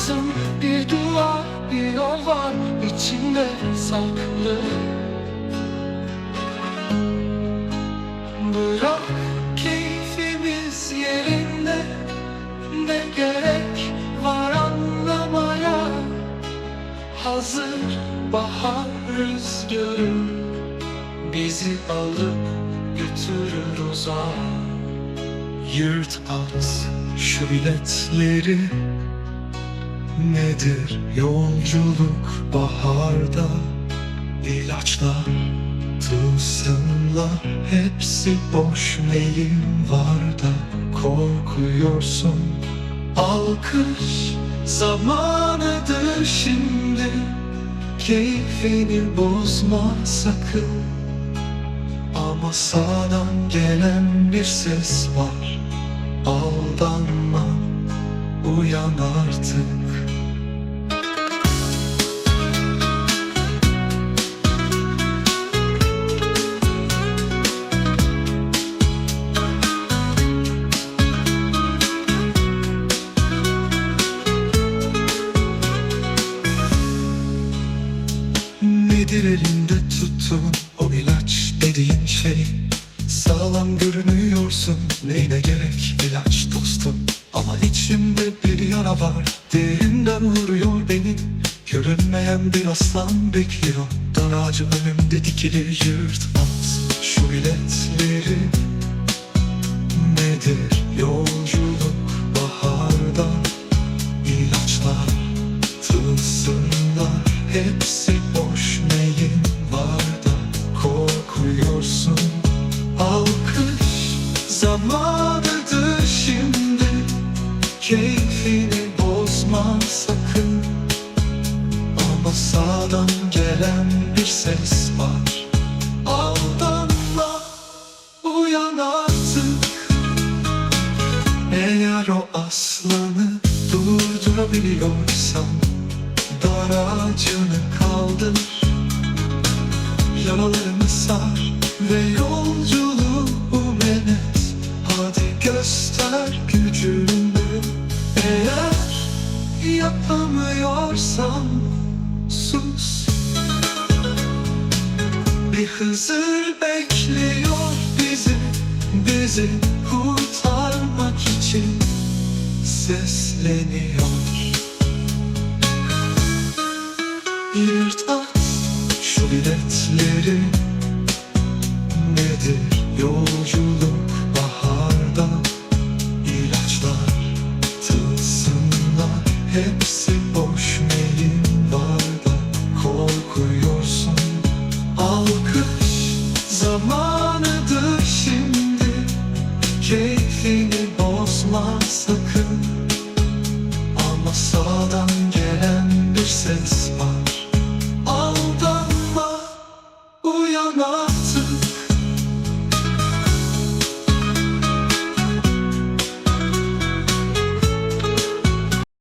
Yaşasın bir dua bir yol var içinde saklı. Bırak keyfimiz yerinde ne gerek var anlamaya? Hazır bahar rüzgarı bizi alıp götürür uzağa. Yırt at şu biletleri. Nedir yolculuk baharda? İlaçla tılsımla Hepsi boş neyin var da Korkuyorsun? Alkış zamanıdır şimdi Keyfini bozma sakın. Ama sağdan gelen bir ses var Aldanma Uyan artık Nedir elinde tuttuğun o ilaç dediğin şey? Sağlam görünüyorsun neyine gerek ilaç dostum? Ama içimde bir yara var Derinden vuruyor beni. Görünmeyen bir aslan bekliyor Dar ağacı önümde dikili yırtmaz. Şu biletleri Nedir yolculuk baharda İlaçlar tılsımlar Hepsi zamanıdır şimdi. Keyfini bozma sakın. Ama sağdan gelen bir ses var. Aldanma uyan artık. Eğer o aslanı durdurabiliyorsan Dar ağacını kaldır. Yaralarını sar Bir Hızır bekliyor bizi Bizi kurtarmak için sesleniyor. Yırt at şu biletleri Keyfini bozma sakın. Ama sağdan gelen bir ses